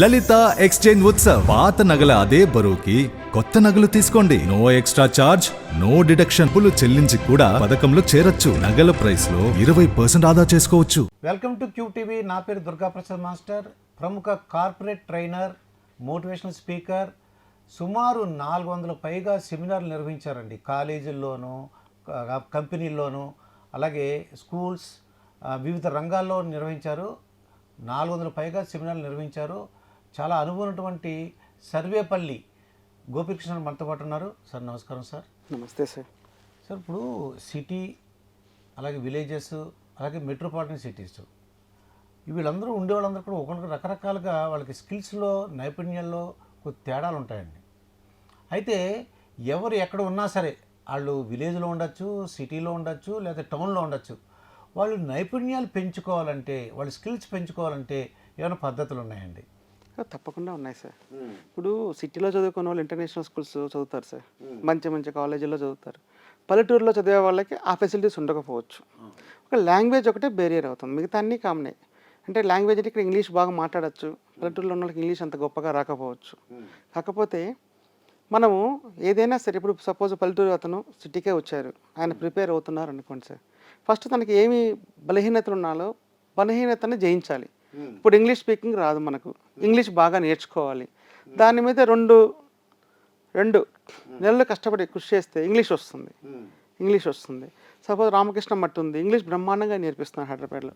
లలిత exchange Utsav. పాత నగల అదే బరువుకి కొత్త నగలు తీసుకోండి. No extra charge no deduction. పులు చెల్లించి కూడా పథకంలో చేరొచ్చు. నగల ప్రైస్లో ఇరవై పర్సెంట్ ఆదా చేసుకోవచ్చు. వెల్కమ్ టు క్యూ టీవీ నా పేరు దుర్గాప్రసాద్ మాస్టర్. ప్రముఖ కార్పొరేట్ ట్రైనర్ మోటివేషనల్ స్పీకర్ సుమారు నాలుగు వందల పైగా సెమినార్లు నిర్వహించారండి. కాలేజీల్లోనూ కంపెనీల్లోనూ అలాగే స్కూల్స్ వివిధ రంగాల్లో నిర్వహించారు. నాలుగు వందల పైగా సెమినార్లు నిర్వహించారు. చాలా అనుభవం ఉన్నటువంటి సర్వేపల్లి గోపికృష్ణ మనతో పాటు ఉన్నారు. సార్ నమస్కారం సార్. నమస్తే సార్. సార్ ఇప్పుడు సిటీ అలాగే విలేజెస్ అలాగే మెట్రోపాలిటన్ సిటీస్ వీళ్ళందరూ ఉండే వాళ్ళందరూ కూడా ఒకరికి రకరకాలుగా వాళ్ళకి స్కిల్స్లో నైపుణ్యాల్లో కొద్ది తేడాలు ఉంటాయండి. అయితే ఎవరు ఎక్కడ ఉన్నా సరే వాళ్ళు విలేజ్లో ఉండొచ్చు సిటీలో ఉండొచ్చు లేదా టౌన్లో ఉండొచ్చు. వాళ్ళు నైపుణ్యాలు పెంచుకోవాలంటే వాళ్ళ స్కిల్స్ పెంచుకోవాలంటే ఏమైనా పద్ధతులు ఉన్నాయండి? తప్పకుండా ఉన్నాయి సార్. ఇప్పుడు సిటీలో చదువుకున్న వాళ్ళు ఇంటర్నేషనల్ స్కూల్స్ చదువుతారు సార్. మంచి మంచి కాలేజీల్లో చదువుతారు. పల్లెటూరులో చదివే వాళ్ళకి ఆ ఫెసిలిటీస్ ఉండకపోవచ్చు. ఒక లాంగ్వేజ్ ఒకటే బేరియర్ అవుతుంది. మిగతా అన్నీ కామనే అంటే లాంగ్వేజ్ అంటే ఇక్కడ ఇంగ్లీష్ బాగా మాట్లాడచ్చు. పల్లెటూరులో ఉన్న వాళ్ళకి ఇంగ్లీష్ అంత గొప్పగా రాకపోవచ్చు. కాకపోతే మనము ఏదైనా సరే ఇప్పుడు సపోజ్ పల్లెటూరు అతను సిటీకే వచ్చారు. ఆయన ప్రిపేర్ అవుతున్నారు అనుకోండి సార్. ఫస్ట్ తనకి ఏమి బలహీనతలు ఉన్నాలో బలహీనతను జయించాలి. ఇప్పుడు ఇంగ్లీష్ స్పీకింగ్ రాదు మనకు. ఇంగ్లీష్ బాగా నేర్చుకోవాలి. దాని మీద రెండు రెండు నెలలు కష్టపడి కృషి చేస్తే ఇంగ్లీష్ వస్తుంది. ఇంగ్లీష్ వస్తుంది. సపోజ్ రామకృష్ణ మట్టి ఉంది. ఇంగ్లీష్ బ్రహ్మాండంగా నేర్పిస్తున్నారు హైదరాబాద్లో.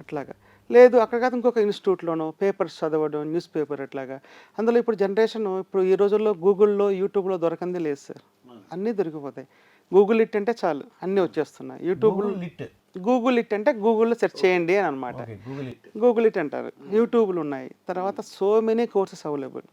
అట్లాగా. లేదు అక్కడ కాదు ఇంకొక ఇన్స్టిట్యూట్లోనో పేపర్స్ చదవడం న్యూస్ పేపర్ అట్లాగా. అందులో ఇప్పుడు జనరేషన్ ఇప్పుడు ఈ రోజుల్లో గూగుల్లో యూట్యూబ్లో దొరకంది లేదు సార్ అన్నీ దొరికిపోతాయి. గూగుల్ ఇట్ అంటే చాలు. అన్నీ వచ్చేస్తున్నాయి. యూట్యూబ్ లిట్ గూగుల్ ఇట్ అంటే గూగుల్లో సెర్చ్ చేయండి అని అనమాట గూగుల్ ఇట్ గూగుల్ ఇట్ అంటారు. యూట్యూబ్లు ఉన్నాయి. తర్వాత సో మెనీ కోర్సెస్ అవైలబుల్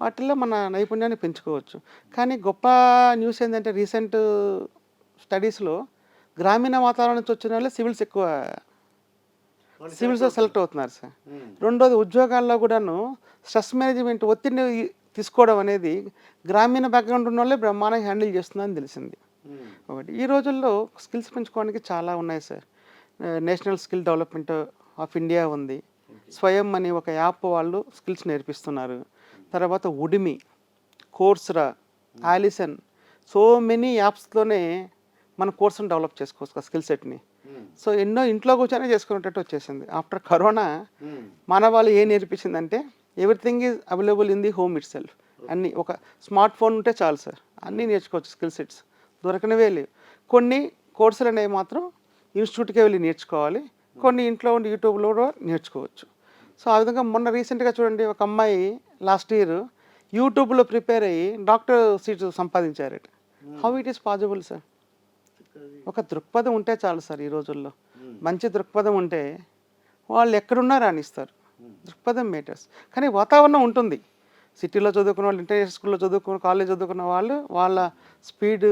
వాటిల్లో మన నైపుణ్యాన్ని పెంచుకోవచ్చు. కానీ గొప్ప న్యూస్ ఏంటంటే రీసెంట్ స్టడీస్లో గ్రామీణ వాతావరణం నుంచి వచ్చిన వాళ్ళే సివిల్స్ ఎక్కువ సివిల్స్లో సెలెక్ట్ అవుతున్నారు. సార్ రెండోది ఉద్యోగాల్లో కూడాను స్ట్రెస్ మేనేజ్మెంట్ ఒత్తిడిని తీసుకోవడం అనేది గ్రామీణ బ్యాక్గ్రౌండ్ ఉన్న వాళ్ళే బ్రహ్మాండంగా హ్యాండిల్ చేస్తుందని తెలిసింది. ఒకటి ఈ రోజుల్లో స్కిల్స్ పెంచుకోవడానికి చాలా ఉన్నాయి sir. National skill development of India ఉంది. స్వయం అని ఒక యాప్ వాళ్ళు స్కిల్స్ నేర్పిస్తున్నారు. తర్వాత ఉడిమి కోర్స్రా ఆలిసన్ సో మెనీ యాప్స్లోనే మన కోర్సును డెవలప్ చేసుకోవచ్చు స్కిల్ సెట్ని. సో ఎన్నో ఇంట్లో కూర్చొని చేసుకునేటట్టు వచ్చేసింది. ఆఫ్టర్ కరోనా మన వాళ్ళు ఏం నేర్పించిందంటే everything is available in the home itself అన్నీ ఒక స్మార్ట్ ఫోన్ ఉంటే చాలు సార్. అన్నీ నేర్చుకోవచ్చు స్కిల్ సెట్స్. దొరకనివే లేవు. కొన్ని కోర్సులు అనేవి మాత్రం ఇన్స్టిట్యూట్కే వెళ్ళి నేర్చుకోవాలి. కొన్ని ఇంట్లో ఉండి యూట్యూబ్లో కూడా నేర్చుకోవచ్చు. సో ఆ విధంగా మొన్న రీసెంట్గా చూడండి ఒక అమ్మాయి లాస్ట్ ఇయర్ యూట్యూబ్లో ప్రిపేర్ అయ్యి doctor seat సంపాదించారట. How it is possible sir ఒక దృక్పథం ఉంటే చాలు సార్ ఈ రోజుల్లో. మంచి దృక్పథం ఉంటే వాళ్ళు ఎక్కడున్నా రాణిస్తారు. దృక్పథం మేటర్స్ కానీ వాతావరణం ఉంటుంది. సిటీలో చదువుకున్న వాళ్ళు ఇంటర్నేషనల్ స్కూల్లో చదువుకున్న కాలేజ్ చదువుకున్న వాళ్ళు వాళ్ళ స్పీడ్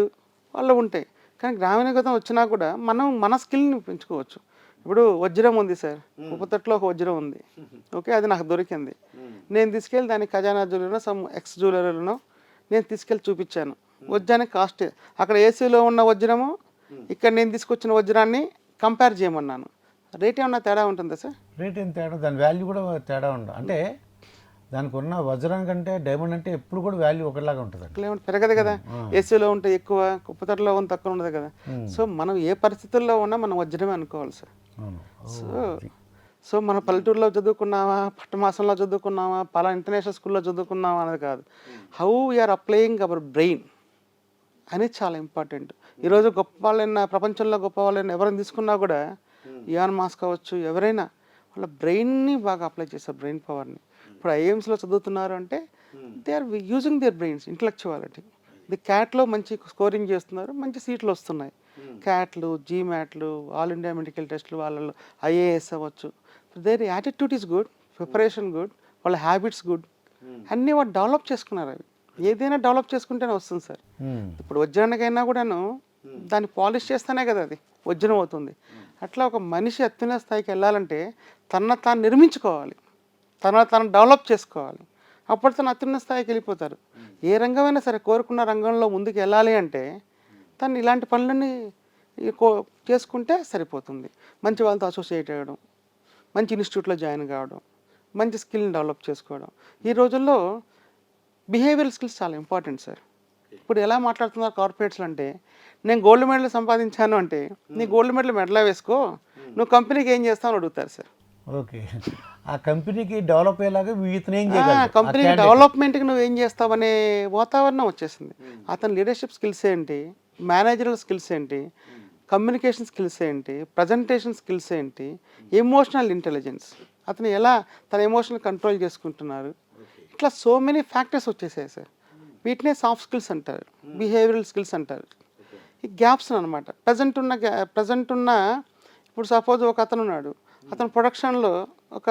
వాళ్ళు ఉంటాయి కానీ గ్రామీణ గతం వచ్చినా కూడా మనం మన స్కిల్ని పెంచుకోవచ్చు. ఇప్పుడు వజ్రం ఉంది సార్. ఉపతట్లో ఒక వజ్రం ఉంది. ఓకే అది నాకు దొరికింది. నేను తీసుకెళ్ళి దాన్ని ఖజానా జ్యువెలరీలో సమ్ ఎక్స్ జ్యువెలరీలో నేను తీసుకెళ్ళి చూపించాను. వజ్రానికి కాస్ట్ అక్కడ ఏసీలో ఉన్న వజ్రము ఇక్కడ నేను తీసుకొచ్చిన వజ్రాన్ని కంపేర్ చేయమన్నాను. రేట్ ఏమన్నా తేడా ఉంటుందా సార్? రేట్ ఏం తేడా? దాని వాల్యూ కూడా తేడా ఉండదు అంటే దానికి ఉన్న వజ్రం కంటే డైమండ్ అంటే ఎప్పుడు కూడా వాల్యూ ఒకలాగా ఉంటుంది అట్లా ఏమంటే పెరగదు కదా? ఏసీలో ఉంటే ఎక్కువ కుప్పతట్లో ఉన్న తక్కువ ఉండదు కదా? సో మనం ఏ పరిస్థితుల్లో ఉన్నా మనం వజ్రమే అనుకోవాలి సార్. సో సో మన పల్లెటూరులో చదువుకున్నావా? పట్టమాసంలో చదువుకున్నావా? పలా ఇంటర్నేషనల్ స్కూల్లో చదువుకున్నావా అనేది కాదు. How we are applying our brain అనేది చాలా ఇంపార్టెంట్ ఈరోజు గొప్ప వాళ్ళైనా ప్రపంచంలో గొప్ప వాళ్ళైనా ఎవరైనా తీసుకున్నా కూడా ఇయాన్ మాస్ కావచ్చు ఎవరైనా వాళ్ళ బ్రెయిన్ని బాగా అప్లై చేస్తారు బ్రెయిన్ పవర్ని ఇప్పుడు ఐఎమ్స్లో చదువుతున్నారు అంటే they are using their brains intellectuality ఇది క్యాట్లో మంచి స్కోరింగ్ చేస్తున్నారు మంచి సీట్లు వస్తున్నాయి. క్యాట్లు జీమ్యాట్లు ఆల్ ఇండియా మెడికల్ టెస్ట్లు వాళ్ళలో ఐఏఎస్ అవ్వచ్చు. Their attitude is good preparation good వాళ్ళ హ్యాబిట్స్ గుడ్ అన్నీ వాళ్ళు డెవలప్ చేసుకున్నారు అవి. ఏదైనా డెవలప్ చేసుకుంటేనే వస్తుంది సార్. మ్మ్. ఇప్పుడు వజ్రానికైనా కూడాను దాన్ని పాలిష్ చేస్తేనే కదా అది వజ్రం అవుతుంది. అట్లా ఒక మనిషి అత్యున్నత స్థాయికి వెళ్ళాలంటే తన తాను నిర్మించుకోవాలి. తన తను డెవలప్ చేసుకోవాలి. అప్పుడు తను అత్యున్న స్థాయికి వెళ్ళిపోతారు ఏ రంగమైనా సరే కోరుకున్న రంగంలో ముందుకు వెళ్ళాలి అంటే తను ఇలాంటి పనులన్నీ చేసుకుంటే సరిపోతుంది. మంచి వాళ్ళతో అసోసియేట్ అవ్వడం మంచి ఇన్స్టిట్యూట్లో జాయిన్ కావడం మంచి స్కిల్ని డెవలప్ చేసుకోవడం. ఈ రోజుల్లో బిహేవియర్ స్కిల్స్ చాలా ఇంపార్టెంట్ సార్. ఇప్పుడు ఎలా మాట్లాడుతున్నారు కార్పొరేట్స్లో అంటే నేను గోల్డ్ మెడల్ సంపాదించాను అంటే నీ గోల్డ్ మెడల్ మెడలా వేసుకో నువ్వు కంపెనీకి ఏం చేస్తావు అని అడుగుతారు సార్. ఓకే. ఆ కంపెనీకి డెవలప్ అయ్యేలాగా ఇతను ఏం చేయగలడు కంపెనీ డెవలప్మెంట్కి నువ్వు ఏం చేస్తావనే వాతావరణం వచ్చేసింది. అతని లీడర్షిప్ స్కిల్స్ ఏంటి? మేనేజరల్ స్కిల్స్ ఏంటి? కమ్యూనికేషన్ స్కిల్స్ ఏంటి? ప్రజెంటేషన్ స్కిల్స్ ఏంటి? ఎమోషనల్ ఇంటెలిజెన్స్ అతను ఎలా తన ఎమోషనల్ కంట్రోల్ చేసుకుంటున్నారు? ఇట్లా సో మెనీ ఫ్యాక్టర్స్ వచ్చేసాయి సార్. వీటినే సాఫ్ట్ స్కిల్స్ అంటారు. బిహేవియరల్ స్కిల్స్ అంటారు. ఈ గ్యాప్స్ అనమాట ప్రజెంట్ ఉన్న ప్రజెంట్ ఉన్న ఇప్పుడు సపోజ్ ఒక అతను ఉన్నాడు. అతను ప్రొడక్షన్లో ఒక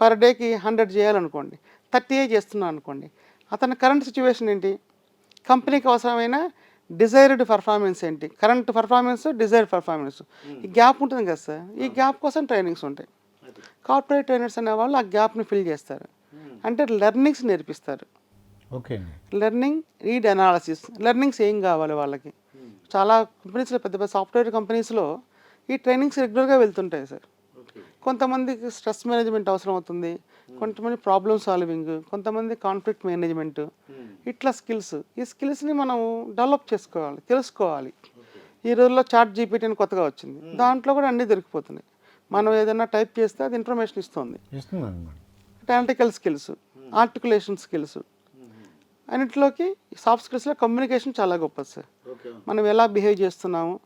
పర్ డేకి హండ్రెడ్ చేయాలనుకోండి థర్టీ ఏ చేస్తున్నాను అనుకోండి అతని కరెంట్ సిచ్యువేషన్ ఏంటి? కంపెనీకి అవసరమైన డిజైర్డ్ పర్ఫార్మెన్స్ ఏంటి? Current performance desired performance. ఈ గ్యాప్ ఉంటుంది కదా సార్ ఈ గ్యాప్ కోసం ట్రైనింగ్స్ ఉంటాయి. కార్పొరేట్ ట్రైనర్స్ అనే వాళ్ళు ఆ గ్యాప్ని ఫిల్ చేస్తారు. అంటే లెర్నింగ్స్ నేర్పిస్తారు. Okay learning read analysis learnings ఏం కావాలి వాళ్ళకి? చాలా కంపెనీస్లో పెద్ద పెద్ద సాఫ్ట్వేర్ కంపెనీస్లో ఈ ట్రైనింగ్స్ రెగ్యులర్గా వెళ్తుంటాయి సార్. కొంతమందికి స్ట్రెస్ మేనేజ్మెంట్ అవసరం అవుతుంది కొంతమంది ప్రాబ్లమ్ సాల్వింగ్ కొంతమంది కాన్ఫ్లిక్ట్ మేనేజ్మెంట్. ఇట్లా స్కిల్స్ ఈ స్కిల్స్ని మనం డెవలప్ చేసుకోవాలి తెలుసుకోవాలి. ఈ రోజుల్లో చాట్ జీపీటీ అని కొత్తగా వచ్చింది. దాంట్లో కూడా అన్నీ దొరికిపోతున్నాయి. మనం ఏదైనా టైప్ చేస్తే అది ఇన్ఫర్మేషన్ ఇస్తుంది. టాంటికల్ స్కిల్స్ ఆర్టికులేషన్ స్కిల్స్ అన్నిటిలోకి సాఫ్ట్ స్కిల్స్లో కమ్యూనికేషన్ చాలా గొప్పది సార్. మనం ఎలా బిహేవ్ చేస్తున్నాము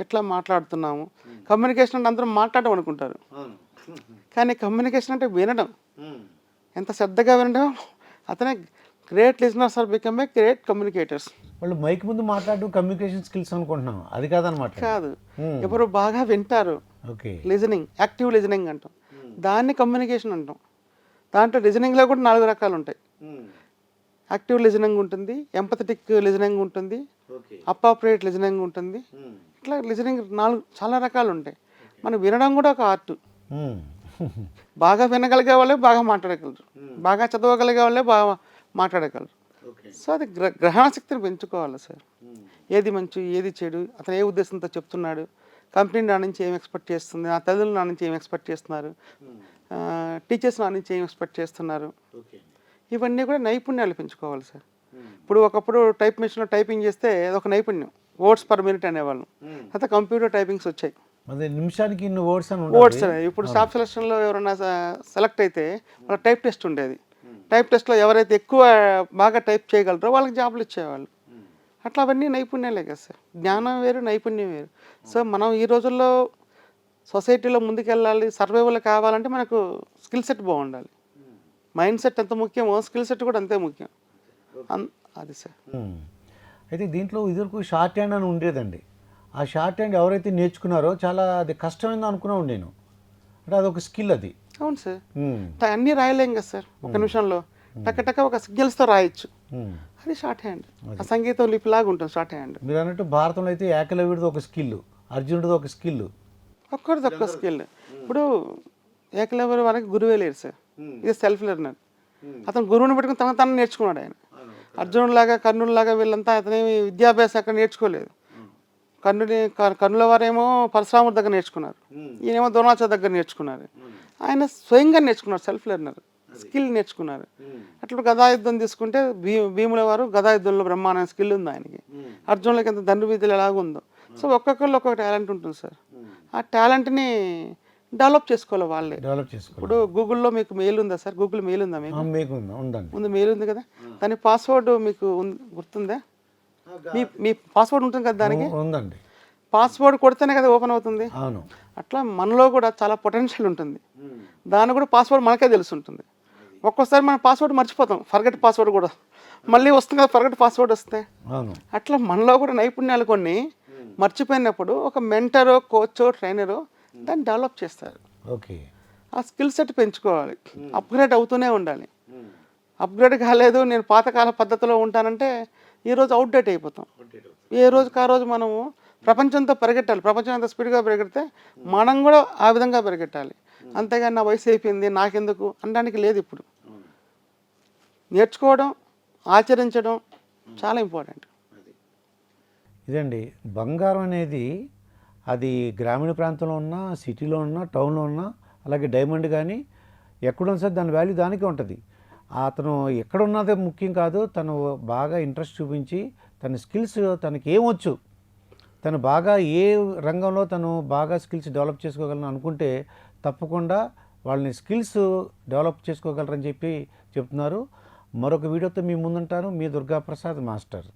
ఎట్లా మాట్లాడుతున్నాము కమ్యూనికేషన్ అంటే అందరూ మాట్లాడడం అనుకుంటారు. కానీ కమ్యూనికేషన్ అంటే వినడం. ఎంత శ్రద్ధగా వినడం అతనే great listeners are become a great communicators వాళ్ళు మైక్ ముందు మాట్లాడడం కమ్యూనికేషన్ స్కిల్స్ అనుకుంటున్నాం. అది కాదనమాట. కాదు. ఎవరు బాగా వింటారు. ఓకే. లిజనింగ్ యాక్టివ్ లిజనింగ్ అంటాం. దాన్ని కమ్యూనికేషన్ అంటాం. దాంట్లో లిజనింగ్లో కూడా నాలుగు రకాలు ఉంటాయి యాక్టివ్ లిజనింగ్ ఉంటుంది ఎంపథెటిక్ లిజనింగ్ ఉంటుంది అప్రాప్రియేట్ లిజనింగ్ ఉంటుంది. ఇట్లా లిజనింగ్ నాలుగు చాలా రకాలు ఉంటాయి. మనం వినడం కూడా ఒక ఆర్ట్. బాగా వినగలిగే వాళ్ళే బాగా మాట్లాడగలరు. బాగా చదవగలిగే వాళ్ళే బాగా మాట్లాడగలరు. సో అది గ్ర గ్రహణ శక్తిని పెంచుకోవాలి సార్. ఏది మంచి ఏది చెడు అతను ఏ ఉద్దేశంతో చెప్తున్నాడు కంపెనీ నా నుంచి ఏం ఎక్స్పెక్ట్ చేస్తుంది నా తల్లిదండ్రులు నా నుంచి ఏం ఎక్స్పెక్ట్ చేస్తున్నారు టీచర్స్ నా నుంచి ఏం ఎక్స్పెక్ట్ చేస్తున్నారు. ఇవన్నీ కూడా నైపుణ్యాలు పెంచుకోవాలి సార్. ఇప్పుడు ఒకప్పుడు టైప్ మిషన్లో టైపింగ్ చేస్తే అదొక నైపుణ్యం. వర్డ్స్ పర్ మినిట్ అనేవాళ్ళం. తర్వాత కంప్యూటర్ టైపింగ్స్ వచ్చాయి. అదే నిమిషానికి ఇన్ని వర్డ్స్ అని ఇప్పుడు స్టాఫ్ సెలక్షన్లో ఎవరైనా సెలెక్ట్ అయితే వాళ్ళ టైప్ టెస్ట్ ఉండేది. టైప్ టెస్ట్లో ఎవరైతే ఎక్కువ బాగా టైప్ చేయగలరో వాళ్ళకి జాబ్లు ఇచ్చేవాళ్ళు. అట్లా అవన్నీ నైపుణ్యాలే కదా సార్. జ్ఞానం వేరు నైపుణ్యం వేరు. సో మనం ఈ రోజుల్లో సొసైటీలో ముందుకెళ్ళాలి సర్వైవల్ కావాలంటే మనకు స్కిల్ సెట్ బాగుండాలి. మైండ్ సెట్ ఎంత ముఖ్యమో స్కిల్ సెట్ కూడా అంతే ముఖ్యం. అన్- అది సార్. అయితే దీంట్లో ఇదివరకు షార్ట్ హ్యాండ్ అని ఉండేదండి. ఆ షార్ట్ హ్యాండ్ ఎవరైతే నేర్చుకున్నారో చాలా అది కష్టమైంది అనుకున్నాను నేను. అంటే అదొక స్కిల్ అది. అవును సార్. అన్నీ రాయలేం కదా సార్. ఒక నిమిషంలో. టక్క టక్క ఒక సిగ్నల్స్తో రాయొచ్చు. అది షార్ట్ హ్యాండ్ ఆ సంగీతం లిపిలాగా ఉంటుంది షార్ట్ హ్యాండ్ మీరు అన్నట్టు భారతంలో అయితే ఏకలవ్యుడిది ఒక స్కిల్ అర్జునుడిది ఒక స్కిల్ ఒక్కడిది ఒక్క స్కిల్ ఇప్పుడు ఏకలవ్య వాళ్ళకి గురువే లేరు సార్. ఇది సెల్ఫ్ లెర్నర్ అతను గురువుని పెట్టుకుని తన తను నేర్చుకున్నాడు ఆయన. అర్జునుడిలాగా కర్ణుడిలాగా వీళ్ళంతా అతనేమి విద్యాభ్యాసం అక్కడ నేర్చుకోలేదు. కర్ణుడి క- కర్ణుల వారేమో పరశురాముడి దగ్గర నేర్చుకున్నారు. ఈయనేమో ద్రోణాచార్య దగ్గర నేర్చుకున్నారు. ఆయన స్వయంగా నేర్చుకున్నారు సెల్ఫ్ లెర్నర్ స్కిల్ నేర్చుకున్నారు. అట్లా గదాయుద్ధం తీసుకుంటే భీ భీముల వారు గదాయుద్ధంలో బ్రహ్మాండ స్కిల్ ఉంది ఆయనకి. అర్జునులకి ఎంత దండు ఎలాగుందో. సో ఒక్కొక్కళ్ళు ఒక్కొక్క టాలెంట్ ఉంటుంది సార్. ఆ టాలెంట్ని డెవలప్ చేసుకోవాలి వాళ్ళే. డెవలప్ చేసుకోవాలి. ఇప్పుడు గూగుల్లో మీకు మెయిల్ ఉందా సార్? గూగుల్ మెయిల్ ఉందా మీకు? ఆ, మీకు ఉందా? ఉందండి. ముందు మెయిల్ ఉంది కదా? దాని పాస్వర్డ్ మీకు ఉన్- గుర్తుందా? మీ మీ పాస్వర్డ్ ఉంటుంది కదా దానికి? ఉందండి. పాస్వర్డ్ కొడితేనే కదా ఓపెన్ అవుతుంది? అవును. అట్లా మనలో కూడా చాలా పొటెన్షియల్ ఉంటుంది. దాని కూడా పాస్వర్డ్ మనకే తెలిసి ఉంటుంది ఒక్కోసారి మన పాస్వర్డ్ మర్చిపోతాం. ఫర్గెట్ పాస్వర్డ్ కూడా. మళ్ళీ వస్తుంది కదా ఫర్గెట్ పాస్వర్డ్ వస్తే. అవును. అట్లా మనలో కూడా నైపుణ్యాలు కొన్ని మర్చిపోయినప్పుడు ఒక మెంటరో కోచో ట్రైనరో దాన్ని డెవలప్ చేస్తారు. ఓకే. ఆ స్కిల్ సెట్ పెంచుకోవాలి. అప్గ్రేడ్ అవుతూనే ఉండాలి. అప్గ్రేడ్ కాలేదు నేను పాతకాల పద్ధతిలో ఉంటానంటే ఈ రోజు అవుట్డేట్ అయిపోతాం. ఏ రోజుకి ఆ రోజు మనము ప్రపంచంతో పరిగెట్టాలి. ప్రపంచం ఎంత స్పీడ్గా పరిగెడితే మనం కూడా ఆ విధంగా పరిగెట్టాలి. అంతేగాని నా వయసు అయిపోయింది నాకెందుకు అనడానికి లేదు ఇప్పుడు. నేర్చుకోవడం ఆచరించడం చాలా ఇంపార్టెంట్. ఇదండి బంగారం అనేది అది గ్రామీణ ప్రాంతంలో ఉన్నా సిటీలో ఉన్నా టౌన్లో ఉన్నా అలాగే డైమండ్ కానీ ఎక్కడున్నా సరే దాని వాల్యూ దానికే ఉంటుంది. అతను ఎక్కడున్నదే ముఖ్యం కాదు తను బాగా ఇంట్రెస్ట్ చూపించి తన స్కిల్స్ తనకి ఏమొచ్చు తను బాగా ఏ రంగంలో తను బాగా స్కిల్స్ డెవలప్ చేసుకోగలను అనుకుంటే తప్పకుండా వాళ్ళని స్కిల్స్ డెవలప్ చేసుకోగలరని చెప్పి చెప్తున్నారు. మరొక వీడియోతో మీ ముందుంటాను. మీ దుర్గాప్రసాద్ మాస్టర్.